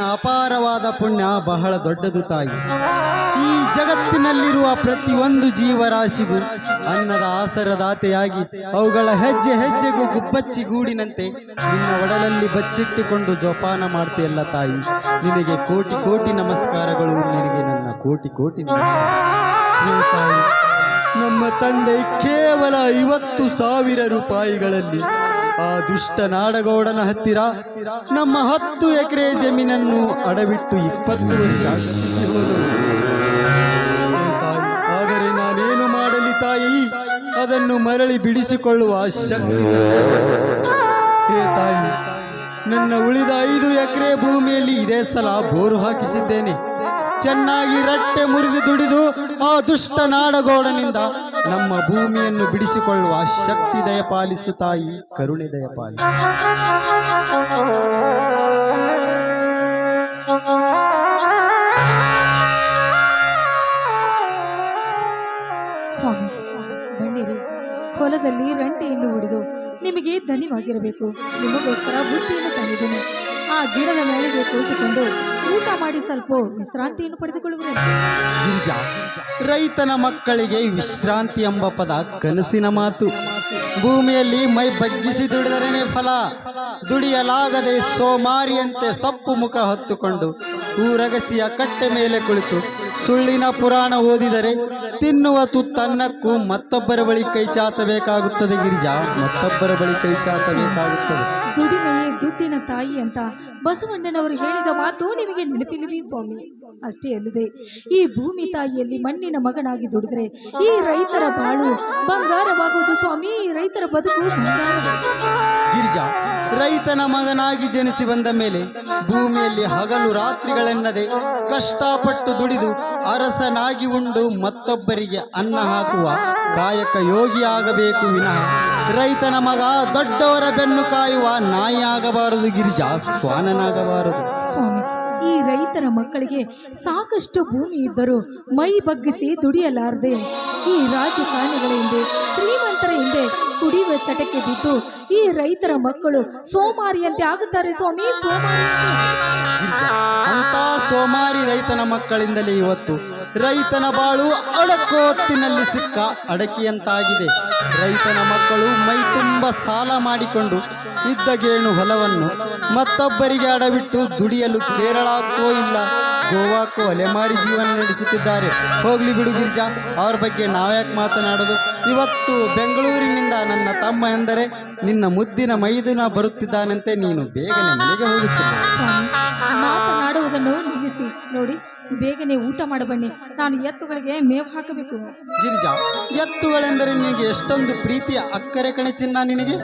ಅಪಾರವಾದ ಪುಣ್ಯ ಬಹಳ ದೊಡ್ಡದು ತಾಯಿ. ಈ ಜಗತ್ತಿನಲ್ಲಿರುವ ಪ್ರತಿಯೊಂದು ಜೀವರಾಶಿಗೂ ಅನ್ನದ ಆಸರದಾತೆಯಾಗಿ ಅವುಗಳ ಹೆಜ್ಜೆ ಹೆಜ್ಜೆಗೂ ಗುಬ್ಬಚ್ಚಿ ಗೂಡಿನಂತೆ ನಿನ್ನ ಒಡಲಲ್ಲಿ ಬಚ್ಚಿಟ್ಟುಕೊಂಡು ಜೋಪಾನ ಮಾಡ್ತೀಯಲ್ಲ ತಾಯಿ. ನಿನಗೆ ಕೋಟಿ ಕೋಟಿ ನಮಸ್ಕಾರಗಳು. ನಿನಗೆ ನನ್ನ ಕೋಟಿ ಕೋಟಿ ನಮ್ಮ ತಂದೆ ಕೇವಲ ಐವತ್ತು ಸಾವಿರ ರೂಪಾಯಿಗಳಲ್ಲಿ ಆ ದುಷ್ಟ ನಾಡಗೌಡನ ಹತ್ತಿರ ನಮ್ಮ ಹತ್ತು ಎಕರೆ ಜಮೀನನ್ನು ಅಡವಿಟ್ಟು ಇಪ್ಪತ್ತು ವರ್ಷ ಆದರೆ ನಾನೇನು ಮಾಡಲಿ ತಾಯಿ? ಅದನ್ನು ಮರಳಿ ಬಿಡಿಸಿಕೊಳ್ಳುವ ಶಕ್ತಿ. ಹೇ ತಾಯಿ, ನನ್ನ ಉಳಿದ ಐದು ಎಕರೆ ಭೂಮಿಯಲ್ಲಿ ಇದೇ ಸಲ ಬೋರು ಹಾಕಿಸಿದ್ದೇನೆ. ಚೆನ್ನಾಗಿ ರಟ್ಟೆ ಮುರಿದು ದುಡಿದು ಆ ದುಷ್ಟ ನಾಡಗೌಡನಿಂದ ನಮ್ಮ ಭೂಮಿಯನ್ನು ಬಿಡಿಸಿಕೊಳ್ಳುವ ಶಕ್ತಿ ದಯಪಾಲಿಸು ತಾಯಿ, ಕರುಣೆ ದಯಪಾಲಿಸು. ಸ್ವಾಮಿ ಬನ್ನಿರಿ ಹೊಲದಲ್ಲಿ ರಂಟೆಯನ್ನು ಹೊಡೆದು ನಿಮಗೆ ಧನ್ಯವಾಗಿರಬೇಕು. ನಿಮಗೋಸ್ಕರ ಬುತ್ತಿಯನ್ನು ತಂದಿದ್ದೇನೆ. ಆ ಗಿಡದ ಮೇಳೆಗೆ ಕುಳಿತುಕೊಂಡು ಊಟ ಮಾಡಿ ಸ್ವಲ್ಪ ವಿಶ್ರಾಂತಿಯನ್ನು ಪಡೆದುಕೊಳ್ಳುವುದಿಲ್ಲ ಗಿರಿಜಾ ರೈತನ ಮಕ್ಕಳಿಗೆ ವಿಶ್ರಾಂತಿ ಎಂಬ ಪದ ಕನಸಿನ ಮಾತು. ಭೂಮಿಯಲ್ಲಿ ಮೈ ಬಗ್ಗಿಸಿ ದುಡಿದರೇನೆ ಫಲ. ದುಡಿಯಲಾಗದೆ ಸೋಮಾರಿಯಂತೆ ಸೊಪ್ಪು ಮುಖ ಹೊತ್ತುಕೊಂಡು ಊರಗಸಿಯ ಕಟ್ಟೆ ಮೇಲೆ ಕುಳಿತು ಸುಳ್ಳಿನ ಪುರಾಣ ಓದಿದರೆ ತಿನ್ನುವ ತುತ್ತನ್ನಕ್ಕೂ ಮತ್ತೊಬ್ಬರ ಬಳಿ ಕೈ ಚಾಚಬೇಕಾಗುತ್ತದೆ ಗಿರಿಜಾ ಮತ್ತೊಬ್ಬರ ಬಳಿ ಕೈ ಚಾಚಬೇಕಾಗುತ್ತದೆ. ದುಡ್ಡಿನ ತಾಯಿ ಅಂತ ಬಸವಣ್ಣನವರು ಹೇಳಿದ ಮಾತು ನಿಮಗೆ ನೆನಪಿಲ್ಲವೇ ಸ್ವಾಮಿ? ಅಷ್ಟೇ ಅಲ್ಲದೆ, ಈ ಭೂಮಿ ತಾಯಿಯಲ್ಲಿ ಮಣ್ಣಿನ ಮಗನಾಗಿ ದುಡಿದ್ರೆ ಈ ರೈತರ ಬಾಳು ಬಂಗಾರವಾಗುವುದು ಸ್ವಾಮಿ? ಈ ರೈತರ ಬದುಕು. ಗಿರಿಜಾ, ರೈತನ ಮಗನಾಗಿ ಜನಿಸಿ ಬಂದ ಮೇಲೆ ಭೂಮಿಯಲ್ಲಿ ಹಗಲು ರಾತ್ರಿಗಳೆನ್ನದೆ ಕಷ್ಟಪಟ್ಟು ದುಡಿದು ಅರಸನಾಗಿ ಉಂಡು ಮತ್ತೊಬ್ಬರಿಗೆ ಅನ್ನ ಹಾಕುವ ಕಾಯಕ ಯೋಗಿಯಾಗಬೇಕು ವಿನಃ. ರೈತನ ಮಗ ದೊಡ್ಡವರ ಬೆನ್ನು ಕಾಯುವ ನಾಯಿಯಾಗಬಾರದು ಗಿರಿಜಾ ಸ್ವಾನನಾಗಬಾರದು. ಸ್ವಾಮಿ ಈ ರೈತರ ಮಕ್ಕಳಿಗೆ ಸಾಕಷ್ಟು ಭೂಮಿ ಇದ್ದರೂ ಮೈ ಬಗ್ಗಿಸಿ ದುಡಿಯಲಾರದೆ ಈ ರಾಜಕಾರಣಿಗಳ ಹಿಂದೆ ಶ್ರೀಮಂತರ ಹಿಂದೆ ಕುಡಿಯುವ ಚಟಕ್ಕೆ ಬಿದ್ದು ಈ ರೈತರ ಮಕ್ಕಳು ಸೋಮಾರಿಯಂತೆ ಆಗುತ್ತಾರೆ ಸ್ವಾಮಿ ಸೋಮಾರಿ ಅಂತ ಸೋಮಾರಿ ರೈತನ ಮಕ್ಕಳಿಂದಲೇ ಇವತ್ತು ರೈತನ ಬಾಳು ಅಡಕೋತ್ತಿನಲ್ಲಿ ಸಿಕ್ಕ ಅಡಕೆಯಂತಾಗಿದೆ. ರೈತನ ಮಕ್ಕಳು ಮೈ ತುಂಬ ಸಾಲ ಮಾಡಿಕೊಂಡು ಇದ್ದ ಗೇಣು ಹೊಲವನ್ನು ಮತ್ತೊಬ್ಬರಿಗೆ ಅಡವಿಟ್ಟು ದುಡಿಯಲು ಕೇರಳಕ್ಕೋ ಇಲ್ಲ ಗೋವಾಕ್ಕೂ ಅಲೆಮಾರಿ ಜೀವನ ನಡೆಸುತ್ತಿದ್ದಾರೆ. ಹೋಗ್ಲಿ ಬಿಡು ಗಿರಿಜಾ, ಅವ್ರ ಬಗ್ಗೆ ನಾವ್ಯಾಕೆ ಮಾತನಾಡೋದು? ಇವತ್ತು ಬೆಂಗಳೂರಿನಿಂದ ನನ್ನ ತಮ್ಮ ಎಂದರೆ, ನಿನ್ನ ಮುದ್ದಿನ ಮೈದಿನ ಬರುತ್ತಿದ್ದಾನಂತೆ, ನೀನು ಬೇಗನೆ ಮನೆಗೆ ಹೋಗುತ್ತಿಲ್ಲ ಮಾತನಾಡುವುದನ್ನು ನಿಲ್ಲಿಸಿ ನೋಡಿ. ಬೇಗನೆ ಊಟ ಮಾಡಬನ್ನಿ ನಾನು ಎತ್ತುಗಳಿಗೆ ಮೇವು ಹಾಕಬೇಕು. ಗಿರಿಜಾ ಎತ್ತುಗಳೆಂದರೆ ನಿನಗೆ ಎಷ್ಟೊಂದು ಪ್ರೀತಿಯ ಅಕ್ಕರೆ ಕಣೆ ಚಿನ್ನ ನಿನಗೆ?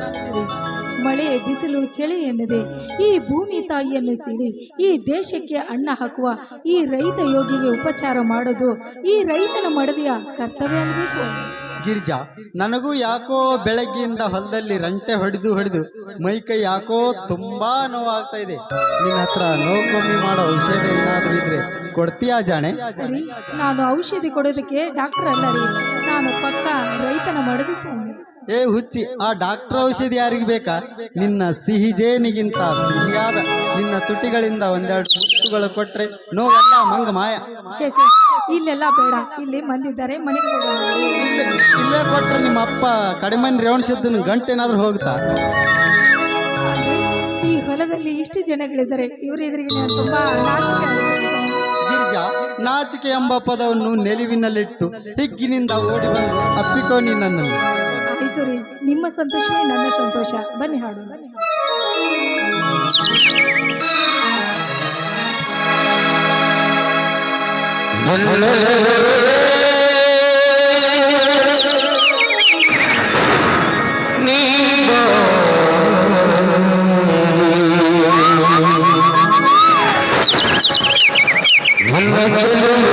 ಮಳೆ ಬಿಸಿಲು ಚಳಿ ಎನ್ನದೆ ಈ ಭೂಮಿ ತಾಯಿಯನ್ನು ಸೇರಿ ಈ ದೇಶಕ್ಕೆ ಅನ್ನ ಹಾಕುವ ಈ ರೈತ ಯೋಗಿಗೆ ಉಪಚಾರ ಮಾಡೋದು ಈ ರೈತನ ಮಡದಿಯ ಕರ್ತವ್ಯ ಸ್ವಾಮಿ? ಗಿರಿಜಾ ನನಗೂ ಯಾಕೋ ಬೆಳಗ್ಗೆಯಿಂದ ಹೊಲದಲ್ಲಿ ರಂಟೆ ಹೊಡೆದು ಹೊಡೆದು ಮೈಕೈ ಯಾಕೋ ತುಂಬಾ ನೋವಾಗ್ತಾ ಇದೆ. ನಿನ್ನ ಹತ್ರ ನೋವು ಕಮ್ಮಿ ಮಾಡೋ ಔಷಧ ಏನಾದರೂ ಇದ್ರೆ ಕೊಡ್ತೀಯಾ ಜಾಣೆ? ನಾನು ಔಷಧಿ ಕೊಡೋದಕ್ಕೆ ಡಾಕ್ಟರ್ ಅಲ್ಲ ರೀ ನಾನು ಪಕ್ಕ ರೈತನ ಮಡದಿ ಸ್ವಾಮಿ. ಏ ಹುಚ್ಚಿ ಆ ಡಾಕ್ಟರ್ ಔಷಧಿ ಯಾರಿಗೆ ಬೇಕಾ? ನಿನ್ನ ಸಿಹಿ ಜೇನಿಗಿಂತ ಸಿಹಿಯಾದ ನಿನ್ನ ತುಟಿಗಳಿಂದ ಒಂದೆರಡು ಮುತ್ತುಗಳು ಕೊಟ್ರೆ ನೋವೆಲ್ಲ ಮಂಗ ಮಾಯ. ಇಲ್ಲೆಲ್ಲ ಬೇಡ. ಇಲ್ಲಿ ಮಂದಿದ್ದಾರೆ ಮನೆಗೆ ಹೋಗೋಣ. ಇಲ್ಲೇ ಕೊಟ್ರೆ ನಿಮ್ಮ ಅಪ್ಪ ಕಡಿಮೆ ರೇವಣಸಿದ್ದನ ಗಂಟೆನಾದ್ರೂ ಹೋಗ್ತಾ ಈ ಹೊಲದಲ್ಲಿ ಇಷ್ಟು ಜನಗಳಿದ್ದಾರೆ. ಇವ್ರ ಎದುರಿಗೆ ನಾನು ತುಂಬಾ ನಾಚಿಕೆ ಆಗುತ್ತೆ ನಾಚಿಕೆ ಎಂಬ ಪದವನ್ನು ನೆಲುವಿನಲ್ಲಿಟ್ಟು ಹಿಗ್ಗಿನಿಂದ ಓಡಿ ಬಂದು ಅಪ್ಪಿಕೋ ನೀ ನನ್ನ ನಿಮ್ಮ ಸಂತೋಷವೇ ನನ್ನ ಸಂತೋಷ. ಬನ್ನಿ ಹಾಡು. সেজন্য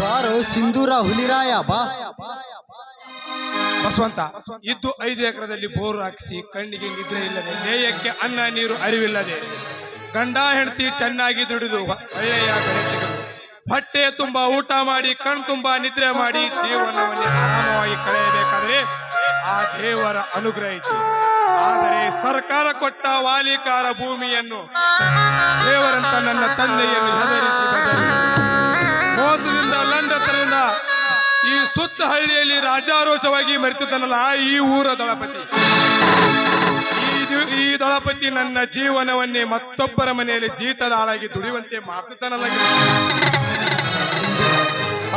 ಬಾರೋ ಸಿಂಧೂರ ಹುಲಿರಾಯ, ಬಾ. ಬಸವಂತ, ಇದ್ದು ಐದು ಎಕರೆದಲ್ಲಿ ಬೋರ್ ಹಾಕಿಸಿ, ಕಣ್ಣಿಗೆ ನಿದ್ರೆ ಇಲ್ಲದೆ, ದೇಹಕ್ಕೆ ಅನ್ನ, ನೀರು ಅರಿವಿಲ್ಲದೆ. ಗಂಡ, ಹೆಂಡತಿ ಚೆನ್ನಾಗಿ ದುಡಿದು ಒಳ್ಳೆಯ ಹೊಟ್ಟೆ ತುಂಬಾ ಊಟ ಮಾಡಿ, ಕಣ್ ತುಂಬಾ ನಿದ್ರೆ ಮಾಡಿ, ಜೀವನವನ್ನು ಆರಾಮವಾಗಿ ಕಳೆಯಬೇಕಾದ್ರೆ ಆ ದೇವರ ಅನುಗ್ರಹ ಇತ್ತು ಆದರೆ ಸರ್ಕಾರ ಕೊಟ್ಟ ವಾಲಿಕಾರ ಭೂಮಿಯನ್ನು ದೇವರಂತ ನನ್ನ ತಂದೆಯನ್ನು ಹೆದರಿಸಿ ಈ ಸುತ್ತ ಹಳ್ಳಿಯಲ್ಲಿ ರಾಜಾರೋಷವಾಗಿ ಮರೆತಿದ್ದನಲ್ಲ, ಈ ಊರ ದಳಪತಿ. ಈ ದಳಪತಿ ನನ್ನ ಜೀವನವನ್ನೇ ಮತ್ತೊಬ್ಬರ ಮನೆಯಲ್ಲಿ ಜೀತದಾಳಾಗಿ ದುಡಿಯುವಂತೆ ಮಾಡ್ತಿದ್ದಾನಲ್ಲ.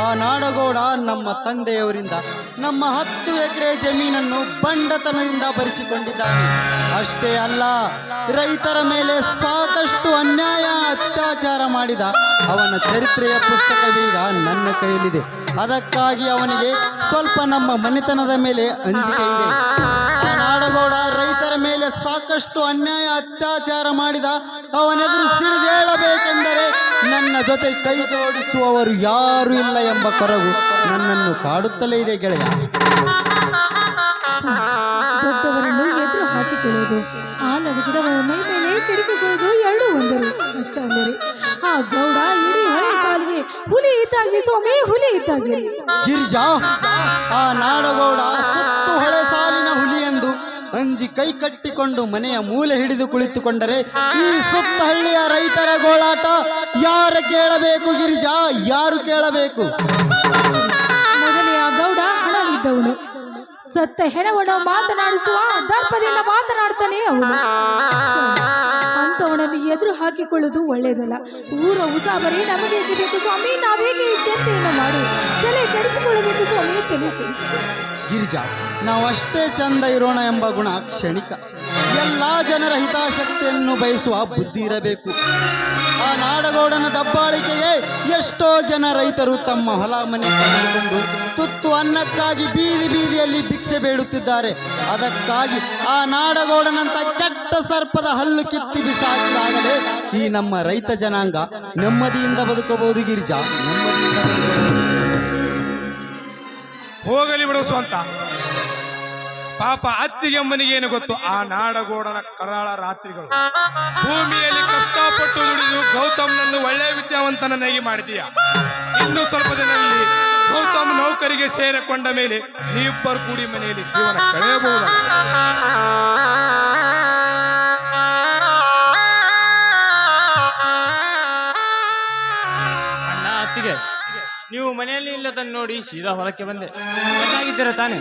ಆ ನಾಡಗೌಡ ನಮ್ಮ ತಂದೆಯವರಿಂದ, ನಮ್ಮ ಹತ್ತು ಎಕರೆ ಜಮೀನನ್ನು ಬಂಡತನದಿಂದ ಭರಿಸಿಕೊಂಡಿದ್ದಾನೆ. ಅಷ್ಟೇ ಅಲ್ಲ, ರೈತರ ಮೇಲೆ ಸಾಕಷ್ಟು ಅನ್ಯಾಯ, ಅತ್ಯಾಚಾರ ಮಾಡಿದ ಅವನ ಚರಿತ್ರೆಯ ಪುಸ್ತಕವೀಗ ನನ್ನ ಕೈಯಲ್ಲಿದೆ. ಅದಕ್ಕಾಗಿ ಅವನಿಗೆ ಸ್ವಲ್ಪ ನಮ್ಮ ಮನೆತನದ ಮೇಲೆ ಅಂಜಿಕೆ ಇದೆ. ಮೇಲೆ ಸಾಕಷ್ಟು ಅನ್ಯಾಯ ಅತ್ಯಾಚಾರ ಮಾಡಿದ ಅವನೆದುರು ಸಿಡಿದೇಳಬೇಕೆಂದರೆ ನನ್ನ ಜೊತೆ ಕೈ ಜೋಡಿಸುವವರು ಯಾರು ಇಲ್ಲ ಎಂಬ ಕೊರವು ನನ್ನನ್ನು ಕಾಡುತ್ತಲೇ ಇದೆ ಗೆಳೆಯ. ದೊಡ್ಡವರನ್ನು ಎದುರು ಹಾಕಿಕೊಳ್ಳುವುದು ಆಲದ ಮೈ ಮೇಲೆ ಕಿಡಿಕಿಕೊಳ್ಳುವುದು ಎರಡು ಒಂದರು ಅಷ್ಟೇ ಅಂದರೆ ಆ ಗೌಡ ಇಡೀ ಹಳೆ ಸಾಲಿಗೆ ಹುಲಿ ಇದ್ದಾಗಿ ಸ್ವಾಮಿ ಹುಲಿ ಇದ್ದಾಗಿ. ಗಿರಿಜಾ ಆ ನಾಡಗೌಡ ಸತ್ತು ಹಳೆ ಅಂಜಿ ಕೈ ಕಟ್ಟಿಕೊಂಡು ಮನೆಯ ಮೂಲೆ ಹಿಡಿದು ಕುಳಿತುಕೊಂಡರೆ, ಈ ಸುತ್ತ ಹಳ್ಳಿಯ ರೈತರ ಗೋಳಾಟ ಯಾರು ಕೇಳಬೇಕು ಗಿರಿಜಾ? ಯಾರು ಕೇಳಬೇಕು? ಗೌಡ ಹಣವಿದ್ದವನು ಸತ್ತ ಹೆಣವನ್ನು ಮಾತನಾಡಿಸುವ ದರ್ಪದಿಂದ ಮಾತನಾಡ್ತಾನೆ ಅವನು. ಅಂತವನನ್ನು ಎದುರು ಹಾಕಿಕೊಳ್ಳುವುದು ಒಳ್ಳೆಯದಲ್ಲ. ಊರ ಉಸಾಬರಿ, ನಮಗೆ ಬೇಕು ಸ್ವಾಮಿ? ನಾವೇಗೆ ಈ ಚಿಂತೆಯನ್ನು ಮಾಡಿ? ತಲೆ ಕೆಡಿಸಿಕೊಳ್ಳಬೇಕು ಸ್ವಾಮಿ, ತಲೆ ಕೆಡಿಸಿಕೊಳ್ಳಿ ಗಿರಿಜಾ ನಾವಷ್ಟೇ ಚಂದ ಇರೋಣ ಎಂಬ ಗುಣ ಕ್ಷಣಿಕ. ಎಲ್ಲ ಜನರ ಹಿತಾಸಕ್ತಿಯನ್ನು ಬಯಸುವ ಬುದ್ಧಿ ಇರಬೇಕು. ಆ ನಾಡಗೌಡನ ದಬ್ಬಾಳಿಕೆಗೆ ಎಷ್ಟೋ ಜನ ರೈತರು ತಮ್ಮ ಹೊಲ ಮನೆ ಕಳೆದುಕೊಂಡು ತುತ್ತು ಅನ್ನಕ್ಕಾಗಿ ಬೀದಿ ಬೀದಿಯಲ್ಲಿ ಭಿಕ್ಷೆ ಬೇಡುತ್ತಿದ್ದಾರೆ. ಅದಕ್ಕಾಗಿ ಆ ನಾಡಗೌಡನಂತ ಕೆಟ್ಟ ಸರ್ಪದ ಹಲ್ಲು ಕಿತ್ತಿ ಬಿಸಾಕಿದಾಗಲೇ ಈ ನಮ್ಮ ರೈತ ಜನಾಂಗ ನೆಮ್ಮದಿಯಿಂದ ಬದುಕಬಹುದು ಗಿರಿಜಾ, ನೆಮ್ಮದಿಯಿಂದ ಹೋಗಲಿ ಬಿಡು ಸ್ವಂತ. ಪಾಪ ಅತ್ತಿಗೆಮ್ಮನಿಗೆ ಏನು ಗೊತ್ತು? ಆ ನಾಡಗೋಡನ ಕರಾಳ ರಾತ್ರಿಗಳು. ಭೂಮಿಯಲ್ಲಿ ಕಷ್ಟಪಟ್ಟು ದುಡಿದು ಗೌತಮ್ನನ್ನು ಒಳ್ಳೆ ವಿದ್ಯಾವಂತನನ್ನಾಗಿ ಮಾಡಿದೀಯ. ಇನ್ನು ಸ್ವಲ್ಪ ದಿನದಲ್ಲಿ ಗೌತಮ್ ನೌಕರಿಗೆ ಸೇರಿಕೊಂಡ ಮೇಲೆ ನೀವಿಬ್ಬರು ಕೂಡಿ ಮನೆಯಲ್ಲಿ ಜೀವನ ಕಳೆಯಬಹುದು? ನೀವು ಮನೆಯಲ್ಲಿ ಇಲ್ಲದನ್ನು ನೋಡಿ ಸೀದಾ ಹೊಲಕ್ಕೆ ಬಂದೆ. ಚೆನ್ನಾಗಿದ್ದೀರ ತಾನೆ?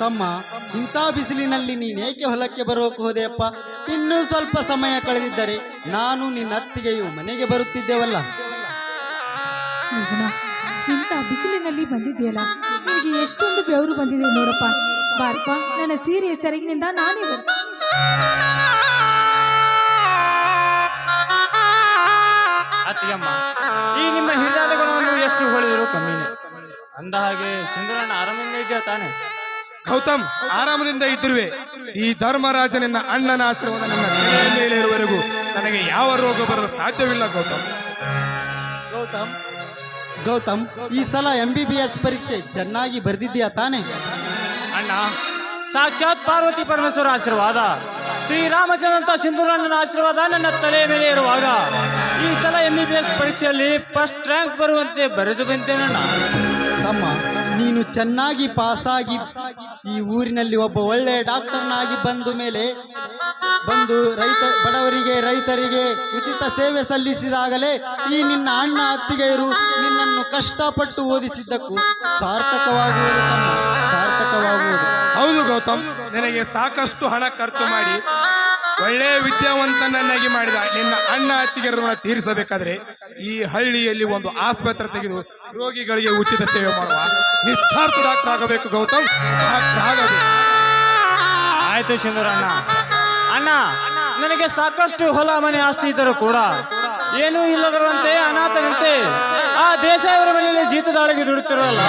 ತಮ್ಮ ಇಂಥ ಬಿಸಿಲಿನಲ್ಲಿ ನೀನೇಕೆ ಹೊಲಕ್ಕೆ ಬರೋಕೆ ಹೋದೆಯಪ್ಪ ಇನ್ನೂ ಸ್ವಲ್ಪ ಸಮಯ ಕಳೆದಿದ್ದರೆ ನಾನು ನಿನ್ನ ಅತ್ತಿಗೆಯು ಮನೆಗೆ ಬರುತ್ತಿದ್ದೇವಲ್ಲ? ನಿಜನಾ ಇಂಥ ಬಿಸಿಲಿನಲ್ಲಿ ಬಂದಿದೆಯಲ್ಲ ನಿನಗೆ ಎಷ್ಟೊಂದು ಬೆವರು ಬಂದಿದೆ ನೋಡಪ್ಪ. ಬಾರಪ್ಪ ನನ್ನ ಸೀರೆ ಸೆರಗಿನಿಂದ ನಾನೇ ಬರ್ತೀನಿ. ಅತ್ತಿಗೆಮ್ಮ ಈ ನಿಮ್ಮ ಹಿರಿಯಾದ ಗುಣವನ್ನು ಎಷ್ಟು ಹೊಳೆದರೂ ಕಮ್ಮಿ ಅಂದ ಹಾಗೆ ಸಿಂಧುರಣ್ಣ ಆರಾಮಿಂದ ಇದೆಯಾ ತಾನೆ? ಗೌತಮ್ ಆರಾಮದಿಂದ ಇದ್ದಿರುವೆ. ಈ ಧರ್ಮರಾಜನನ್ನ ಅಣ್ಣನ ಆಶೀರ್ವಾದ ನನ್ನ ತಲೆಯ ಮೇಲೆ ಇರುವವರೆಗೂ ನನಗೆ ಯಾವ ರೋಗ ಬರಲು ಸಾಧ್ಯವಿಲ್ಲ ಗೌತಮ್. ಗೌತಮ್ ಗೌತಮ್ ಈ ಸಲ ಎಂ ಬಿ ಬಿ ಎಸ್ ಪರೀಕ್ಷೆ ಚೆನ್ನಾಗಿ ಬರೆದಿದ್ದೀಯಾ ತಾನೇ? ಅಣ್ಣ. ಸಾಕ್ಷಾತ್ ಪಾರ್ವತಿ ಪರಮೇಶ್ವರ ಆಶೀರ್ವಾದ. ಶ್ರೀರಾಮಚಂದ್ರ ಸಿಂಧುರಣ್ಣನ ಆಶೀರ್ವಾದ ನನ್ನ ತಲೆಯ ಮೇಲೆ ಇರುವಾಗ. ಈ ಸಲ ಎಂ ಬಿ ಬಿ ಎಸ್ ಪರೀಕ್ಷೆಯಲ್ಲಿ ಫಸ್ಟ್ ರ್ಯಾಂಕ್ ಬರುವಂತೆ ಬರೆದು ಬಂತೇನಣ್ಣ ತಮ್ಮ ನೀನು ಚೆನ್ನಾಗಿ ಪಾಸಾಗಿ ಈ ಊರಿನಲ್ಲಿ ಒಬ್ಬ ಒಳ್ಳೆಯ ಡಾಕ್ಟರ್ನಾಗಿ ಬಂದ ಮೇಲೆ ಬಂದು ರೈತ ಬಡವರಿಗೆ ರೈತರಿಗೆ ಉಚಿತ ಸೇವೆ ಸಲ್ಲಿಸಿದಾಗಲೇ ಈ ನಿನ್ನ ಅಣ್ಣ ಅತ್ತಿಗೆಯರು ನಿನ್ನನ್ನು ಕಷ್ಟಪಟ್ಟು ಓದಿಸಿದ್ದಕ್ಕೂ ಸಾರ್ಥಕವಾಗುವುದು ತಮ್ಮ ಸಾರ್ಥಕವಾಗುವುದು. ಹೌದು ಗೌತಮ್ ನನಗೆ ಸಾಕಷ್ಟು ಹಣ ಖರ್ಚು ಮಾಡಿ ಒಳ್ಳೆ ವಿದ್ಯಾವಂತನನ್ನಾಗಿ ಮಾಡಿದ ನಿನ್ನ ಅಣ್ಣ ಅತ್ತಿಗೆರನ್ನ ತೀರಿಸಬೇಕಾದ್ರೆ ಈ ಹಳ್ಳಿಯಲ್ಲಿ ಒಂದು ಆಸ್ಪತ್ರೆ ತೆಗೆದು ರೋಗಿಗಳಿಗೆ ಉಚಿತ ಸೇವೆ ಮಾಡುವ ನಿಸ್ವಾರ್ಥ ಡಾಕ್ಟರ್ ಆಗಬೇಕು ಗೌತಮ್. ಡಾಕ್ಟರ್ ಆಗಬೇಕು. ಆಯ್ತು ಚಂದ್ರಣ್ಣ ಅಣ್ಣ ನನಗೆ ಸಾಕಷ್ಟು ಹೊಲ ಮನೆ ಆಸ್ತಿ ಇದ್ದರೂ ಕೂಡ ಏನೂ ಇಲ್ಲದರಂತೆ ಅನಾಥನಂತೆ ಆ ದೇಸಾಯವರ ಮನೆಯಲ್ಲಿ ಜೀತದಾಳಿಗೆ ದುಡುತ್ತಿರಲ್ಲ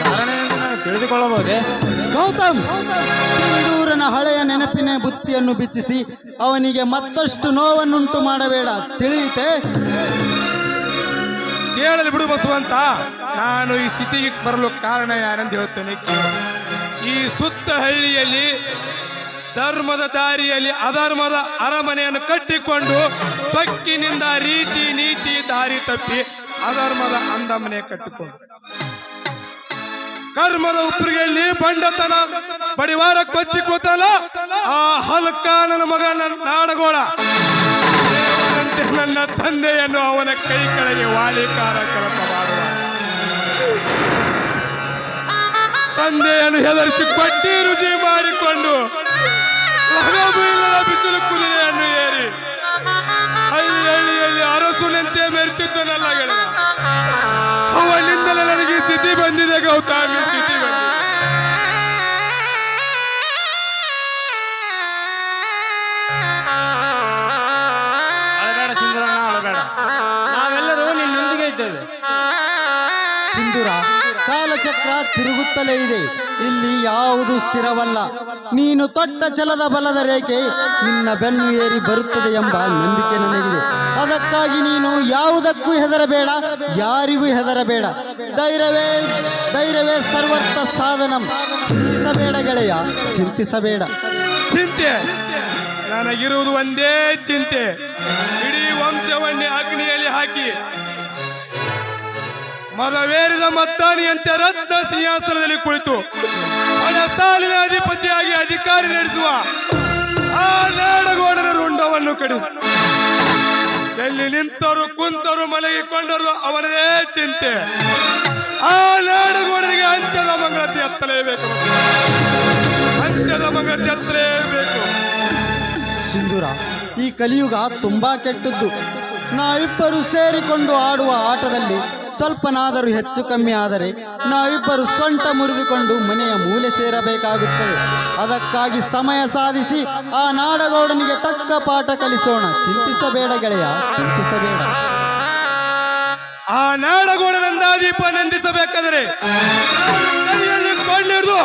ಕಾರಣ ನಾನು ತಿಳಿದುಕೊಳ್ಳಬಹುದೇ? ಗೌತಮ್ ಸಿಂಧೂರನ ಹಳೆಯ ನೆನಪಿನ ಬುತ್ತಿಯನ್ನು ಬಿಚ್ಚಿಸಿ ಅವನಿಗೆ ಮತ್ತಷ್ಟು ನೋವನ್ನುಂಟು ಮಾಡಬೇಡ. ತಿಳಿಯಿತೆ? ಕೇಳಲು ಬಿಡು ಬಸವಂತ. ನಾನು ಈ ಸ್ಥಿತಿಗೆ ಬರಲು ಕಾರಣ ಯಾರೆಂದು ಹೇಳುತ್ತೇನೆ. ಈ ಸುತ್ತ ಹಳ್ಳಿಯಲ್ಲಿ ಧರ್ಮದ ದಾರಿಯಲ್ಲಿ ಅಧರ್ಮದ ಅರಮನೆಯನ್ನು ಕಟ್ಟಿಕೊಂಡು ಸೊಕ್ಕಿನಿಂದ ರೀತಿ ನೀತಿ ದಾರಿ ತಪ್ಪಿ ಅಧರ್ಮದ ಅಂದಮನೆ ಕಟ್ಟಿಕೊಂಡು. ಕರ್ಮದ ಉಪ್ಪರಿಗೆಯಲ್ಲಿ ಬಂಡತನ, ಬಡಿವಾರ ಕೊಚ್ಚಿ ಕೂತಲ್ಲ, ಆ ಹಲ್ಕ ನನ್ನ ಮಗ ನನ್ನ ನಾಡಗೋಳ. ನನ್ನ ತಂದೆಯನ್ನು ಅವನ ಕೈ ಕೆಳಗೆ ವಾಲಿಕಾರ ಕೆಲಸ ಮಾಡುವ? ತಂದೆಯನ್ನು ಹೆದರಿಸಿ ಪಟ್ಟಿ ರುಚಿ ಮಾಡಿಕೊಂಡು ಬಿಸಿಲು ಕುದುರೆಯನ್ನು ಏರಿ, ಹಳ್ಳಿ ಹಳ್ಳಿಯಲ್ಲಿ ಅರಸುನಂತೆ ಮೆರೆತಿದ್ದನಲ್ಲ ಗೆಳೆಯ. ಅವನಿಂದಲೇ ಸ್ಥಿತಿ ಬಂದಿದೆ ಗೌತಮಿ. ಸ್ಥಿತಿ ಬಂದಿದೆ. ಅಳಬೇಡ ಸಿಂಧೂರಣ್ಣ ಅಳಬೇಡ. ನಾವೆಲ್ಲರೂ ನಿನ್ನೊಂದಿಗೆ ಇದ್ದೇವೆ. ಸಿಂಧೂರ ಕಾಲಚಕ್ರ ತಿರುಗುತ್ತಲೇ ಇದೆ. ಇಲ್ಲಿ ಯಾವುದು ಸ್ಥಿರವಲ್ಲ. ನೀನು ತೊಟ್ಟ ಚಲದ ಬಲದ ರೇಖೆ ನಿನ್ನ ಬೆನ್ನು ಏರಿ ಬರುತ್ತದೆ ಎಂಬ ನಂಬಿಕೆ ನನಗಿದೆ. ಅದಕ್ಕಾಗಿ ನೀನು ಯಾವುದಕ್ಕೂ ಹೆದರಬೇಡ, ಯಾರಿಗೂ ಹೆದರಬೇಡ. ಧೈರ್ಯವೇ ಧೈರ್ಯವೇ ಸರ್ವತ್ತ ಸಾಧನ. ಚಿಂತಿಸಬೇಡ ಗೆಳೆಯ, ಚಿಂತಿಸಬೇಡ. ಚಿಂತೆ. ನನಗಿರುವುದು ಒಂದೇ ಚಿಂತೆ. ಇಡೀ ವಂಶವನ್ನೇ ಅಗ್ನಿಯಲ್ಲಿ ಹಾಕಿ ಮದವೇರಿದ ಮತ್ತಾನಿಯಂತೆ ರತ್ನ ಸಿಂಹಾಸನದಲ್ಲಿ ಕುಳಿತು ಹಣ ಸಾಲಿನ ಅಧಿಪತಿಯಾಗಿ ಅಧಿಕಾರಿ ನಡೆಸುವ ಆ ನಾಡಗೋಡನ ರುಂಡವನ್ನು ಕಡಿದು ಎಲ್ಲಿ ನಿಂತರು ಕುಂತರು ಮಲಗಿಕೊಂಡರು ಅವನದೇ ಚಿಂತೆ. ಆ ನಾಡಗೋಡನಿಗೆ ಅಂತ್ಯದ ಮಂಗಳತೆ ಎತ್ತಲೇಬೇಕು ಅಂತ್ಯದ ಮಂಗಳತೆ ಎತ್ತಲೇಬೇಕು ಸಿಂಧೂರ, ಈ ಕಲಿಯುಗ ತುಂಬಾ ಕೆಟ್ಟದ್ದು. ನಾವಿಬ್ಬರು ಸೇರಿಕೊಂಡು ಆಡುವ ಆಟದಲ್ಲಿ ಸ್ವಲ್ಪನಾದರೂ ಹೆಚ್ಚು ಕಮ್ಮಿ ಆದರೆ ನಾವಿಬ್ಬರು ಸೊಂಟ ಮುರಿದುಕೊಂಡು ಮನೆಯ ಮೂಲೆ ಸೇರಬೇಕಾಗುತ್ತದೆ. ಅದಕ್ಕಾಗಿ ಸಮಯ ಸಾಧಿಸಿ ಆ ನಾಡಗೌಡನಿಗೆ ತಕ್ಕ ಪಾಠ ಕಲಿಸೋಣ. ಚಿಂತಿಸಬೇಡ ಗೆಳೆಯ, ಚಿಂತಿಸಬೇಡ. ಆ ನಾಡಗೋಡನಂದಾದೀಪ ನಂದಿಸಬೇಕಾದರೆ ಕೈಯಲ್ಲಿ ಕೊಂಡಿಡಿದು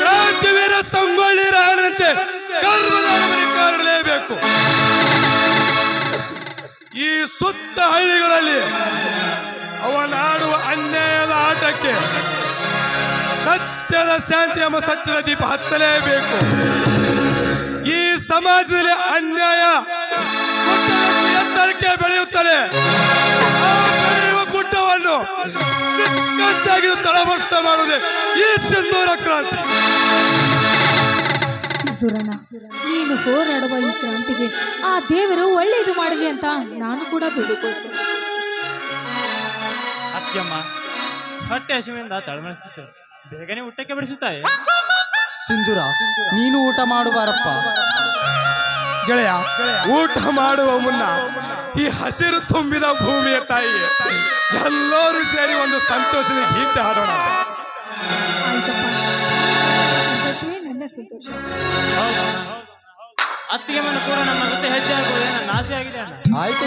ಕ್ರಾಂತಿವೀರ ಸಂಗೊಳ್ಳಿ ರಾಯನಂತೆ ಈ ಸುತ್ತ ಹಳ್ಳಿಗಳಲ್ಲಿ ಅವನಾಡುವ ಅನ್ಯಾಯದ ಆಟಕ್ಕೆ ಸತ್ಯದ ಶಾಂತಿ ಎಂಬ ಸತ್ಯದ ದೀಪ ಹಚ್ಚಲೇಬೇಕು. ಈ ಸಮಾಜದಲ್ಲಿ ಅನ್ಯಾಯ ಎತ್ತರಕ್ಕೆ ಬೆಳೆಯುತ್ತದೆ ಗುಡ್ಡವನ್ನು ತಳಮಷ್ಟ ಮಾಡುವುದೇ ಈ ಸಿಂಧೂರ ಕ್ರಾಂತಿ. ನೀನು ಹೋರಾಡುವ ಈ ಕ್ರಾಂತಿಗೆ ಆ ದೇವರು ಒಳ್ಳೆಯದು ಮಾಡಲಿ ಅಂತ ನಾನು ಕೂಡ ಬೇಡಿಕೊಳ್ತೇನೆ. ಅತ್ಯಮ್ಮ ಹೊಟ್ಟೆ ಹಸಿವಿಂದ ತಳಮಳಿಸುತ್ತೆ ಬೇಗನೆ ಊಟಕ್ಕೆ ಬಿಡಿಸುತ್ತಾರೆ ಸಿಂಧೂರ ನೀನು ಊಟ ಮಾಡುವಾರಪ್ಪ. ಗೆಳೆಯ ಊಟ ಮಾಡುವ ಮುನ್ನ ಈ ಹಸಿರು ತುಂಬಿದ ಭೂಮಿಯ ತಾಯಿ ಎಲ್ಲರೂ ಸೇರಿ ಒಂದು ಸಂತೋಷದ ಗೀತೆ ಹಾಡೋಣ ಅತ್ತಿಗೆ ಮನೆ ಕೂಡ ನಮ್ಮ ಜೊತೆ ಹೆಜ್ಜೆ ನನ್ನ ಆಸೆ ಆಗಿದೆ ಅಣ್ಣ. ಆಯ್ತು